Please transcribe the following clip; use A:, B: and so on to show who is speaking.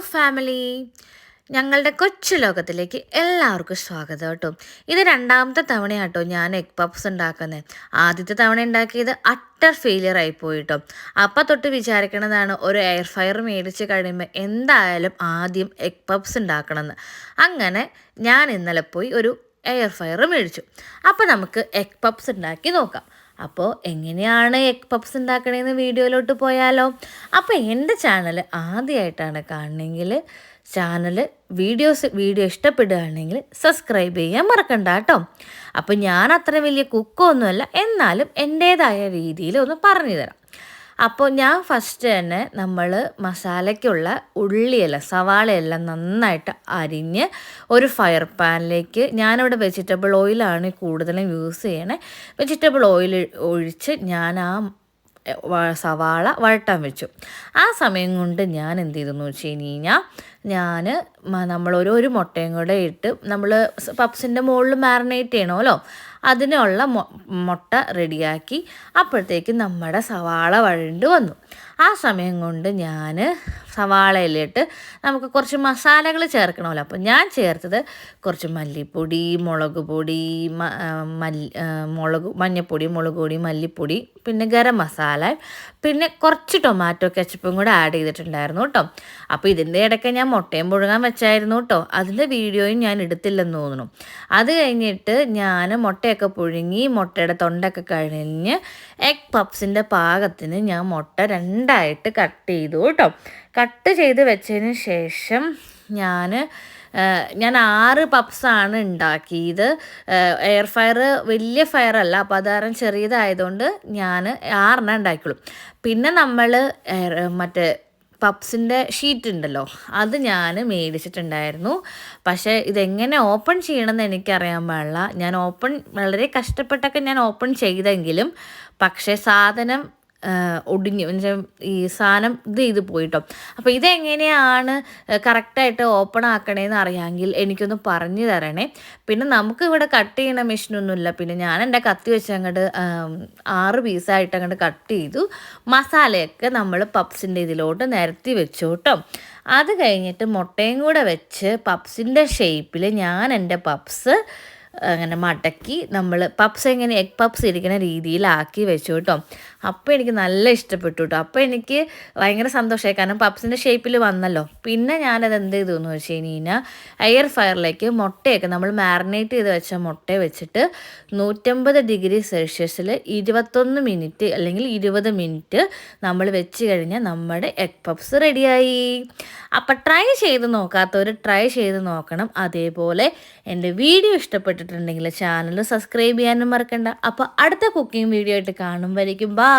A: Family ഞങ്ങളുടെ കൊച്ചു ലോകത്തിലേക്ക് എല്ലാവർക്കും സ്വാഗതം കേട്ടോ. ഇത് രണ്ടാമത്തെ തവണയാട്ടോ ഞാൻ എഗ് പപ്സ് ഉണ്ടാക്കുന്നത്. ആദ്യത്തെ തവണ ഉണ്ടാക്കിയത് അട്ടർ ഫെയിലിയർ ആയി പോയിട്ടോ. അപ്പം തൊട്ട് വിചാരിക്കണതാണ് ഒരു എയർ ഫയർ മേടിച്ച് കഴിയുമ്പോൾ എന്തായാലും ആദ്യം എഗ് പപ്സ് ഉണ്ടാക്കണമെന്ന്. അങ്ങനെ ഞാൻ ഇന്നലെ പോയി ഒരു എയർ ഫയർ മേടിച്ചു. അപ്പോൾ നമുക്ക് എഗ് പപ്സ് ഉണ്ടാക്കി നോക്കാം. അപ്പോൾ എങ്ങനെയാണ് എഗ് പപ്സ് ഉണ്ടാക്കണേന്ന് വീഡിയോയിലോട്ട് പോയാലോ. അപ്പോൾ എന്റെ ചാനൽ ആദ്യമായിട്ടാണ് കാണണമെങ്കിൽ ചാനൽ വീഡിയോസ് വീഡിയോ ഇഷ്ടപ്പെടുകയാണെങ്കിൽ സബ്സ്ക്രൈബ് ചെയ്യാൻ മറക്കണ്ട കേട്ടോ. അപ്പോൾ ഞാൻ അത്ര വലിയ കുക്കൊന്നുമല്ല എന്നാലും എന്റേതായ രീതിയിൽ ഒന്ന് പറഞ്ഞു തരാം. അപ്പോൾ ഞാൻ ഫസ്റ്റ് തന്നെ നമ്മൾ മസാലയ്ക്കുള്ള ഉള്ളിയല്ല സവാളയെല്ലാം നന്നായിട്ട് അരിഞ്ഞ് ഒരു ഫയർ പാനിലേക്ക് ഞാനിവിടെ വെജിറ്റബിൾ ഓയിലാണ് കൂടുതലും യൂസ് ചെയ്യണേ. വെജിറ്റബിൾ ഓയിൽ ഒഴിച്ച് ഞാൻ ആ സവാള വഴട്ടാൻ വെച്ചു. ആ സമയം കൊണ്ട് ഞാൻ എന്ത് ചെയ്തെന്ന് വെച്ച് കഴിഞ്ഞാൽ ഞാൻ നമ്മളൊരു ഒരു മുട്ടയും കൂടെ ഇട്ട് നമ്മൾ പപ്സിന്റെ മുകളിൽ മാറിനേറ്റ് ചെയ്യണമല്ലോ അതിനുള്ള മുട്ട റെഡിയാക്കി അപ്പോഴത്തേക്ക് നമ്മുടെ സവാള വഴണ്ട് വന്നു. ആ സമയം കൊണ്ട് ഞാൻ സവാളയിലിട്ട് നമുക്ക് കുറച്ച് മസാലകൾ ചേർക്കണമല്ലോ. അപ്പോൾ ഞാൻ ചേർത്തത് കുറച്ച് മല്ലിപ്പൊടി മുളക് പൊടി മല്ലി മുളക് മഞ്ഞൾപ്പൊടി മുളക് പൊടി മല്ലിപ്പൊടി പിന്നെ ഗരം മസാല പിന്നെ കുറച്ച് ടൊമാറ്റോ കെച്ചപ്പും കൂടെ ആഡ് ചെയ്തിട്ടുണ്ടായിരുന്നു കേട്ടോ അപ്പോൾ ഇതിന്റെ ഇടയ്ക്ക് ഞാൻ മുട്ടയും പുഴുങ്ങാൻ വെച്ചായിരുന്നു കേട്ടോ അതിന്റെ വീഡിയോയും ഞാൻ എടുത്തില്ലെന്ന് തോന്നുന്നു. അത് കഴിഞ്ഞിട്ട് ഞാൻ മുട്ടയൊക്കെ പുഴുങ്ങി മുട്ടയുടെ തൊണ്ടൊക്കെ കഴിഞ്ഞ് എഗ് പപ്സിന്റെ പാകത്തിന് ഞാൻ മുട്ട രണ്ടായിട്ട് കട്ട് ചെയ്തു കേട്ടോ കട്ട് ചെയ്ത് വെച്ചതിന് ശേഷം ഞാൻ ഞാൻ ആറ് പപ്സാണ് ഉണ്ടാക്കിയത്. എയർ ഫയർ വലിയ ഫയറല്ല അപ്പോൾ അതാരം ചെറിയതായതുകൊണ്ട് ഞാൻ ആറെണ്ണം ഉണ്ടാക്കിയുള്ളൂ. പിന്നെ നമ്മൾ മറ്റേ പപ്സിന്റെ ഷീറ്റ് ഉണ്ടല്ലോ അത് ഞാൻ മേടിച്ചിട്ടുണ്ടായിരുന്നു. പക്ഷേ ഇതെങ്ങനെ ഓപ്പൺ ചെയ്യണമെന്ന് എനിക്കറിയാൻ പാടില്ല. ഞാൻ ഓപ്പൺ വളരെ കഷ്ടപ്പെട്ടൊക്കെ ഞാൻ ഓപ്പൺ ചെയ്തെങ്കിലും പക്ഷേ സാധനം ഒടിഞ്ഞു ഈ സാധനം ഇത് ചെയ്ത് പോയിട്ടോ. അപ്പോൾ ഇതെങ്ങനെയാണ് കറക്റ്റായിട്ട് ഓപ്പൺ ആക്കണേന്ന് അറിയാമെങ്കിൽ എനിക്കൊന്ന് പറഞ്ഞു തരണേ. പിന്നെ നമുക്ക് ഇവിടെ കട്ട് ചെയ്യണ മെഷീനൊന്നുമില്ല. പിന്നെ ഞാൻ എന്റെ കത്തി വെച്ച് അങ്ങോട്ട് ആറ് പീസായിട്ട് അങ്ങോട്ട് കട്ട് ചെയ്തു. മസാലയൊക്കെ നമ്മൾ പപ്സിന്റെ ഇതിലോട്ട് നിരത്തി വെച്ചു കേട്ടോ അത് കഴിഞ്ഞിട്ട് മുട്ടയും കൂടെ വെച്ച് പപ്സിന്റെ ഷേപ്പിൽ ഞാൻ എന്റെ പപ്സ് അങ്ങനെ മടക്കി നമ്മൾ പപ്സ് എങ്ങനെ എഗ് പപ്സ് ഇരിക്കുന്ന രീതിയിലാക്കി വെച്ചു കേട്ടോ അപ്പോൾ എനിക്ക് നല്ല ഇഷ്ടപ്പെട്ടു കേട്ടോ അപ്പോൾ എനിക്ക് ഭയങ്കര സന്തോഷമായി കാരണം പപ്സിന്റെ ഷേപ്പിൽ വന്നല്ലോ. പിന്നെ ഞാനത് എന്ത് ചെയ്തു എന്ന് വെച്ച് കഴിഞ്ഞാൽ എയർ ഫയറിലേക്ക് മുട്ടയൊക്കെ നമ്മൾ മാറിനേറ്റ് ചെയ്ത് വെച്ച മുട്ട വെച്ചിട്ട് നൂറ്റമ്പത് ഡിഗ്രി സെൽഷ്യസിൽ ഇരുപത്തൊന്ന് മിനിറ്റ് അല്ലെങ്കിൽ ഇരുപത് മിനിറ്റ് നമ്മൾ വെച്ച് കഴിഞ്ഞാൽ നമ്മുടെ എഗ് പപ്സ് റെഡിയായി അപ്പം ട്രൈ ചെയ്ത് നോക്കാത്തവർ ട്രൈ ചെയ്ത് നോക്കണം. അതേപോലെ എന്റെ വീഡിയോ ഇഷ്ടപ്പെട്ടിട്ടുണ്ടെങ്കിൽ ചാനൽ സബ്സ്ക്രൈബ് ചെയ്യാനും മറക്കണ്ട. അപ്പോൾ അടുത്ത കുക്കിംഗ് വീഡിയോ ആയിട്ട് കാണുമ്പോഴേക്കും ബാ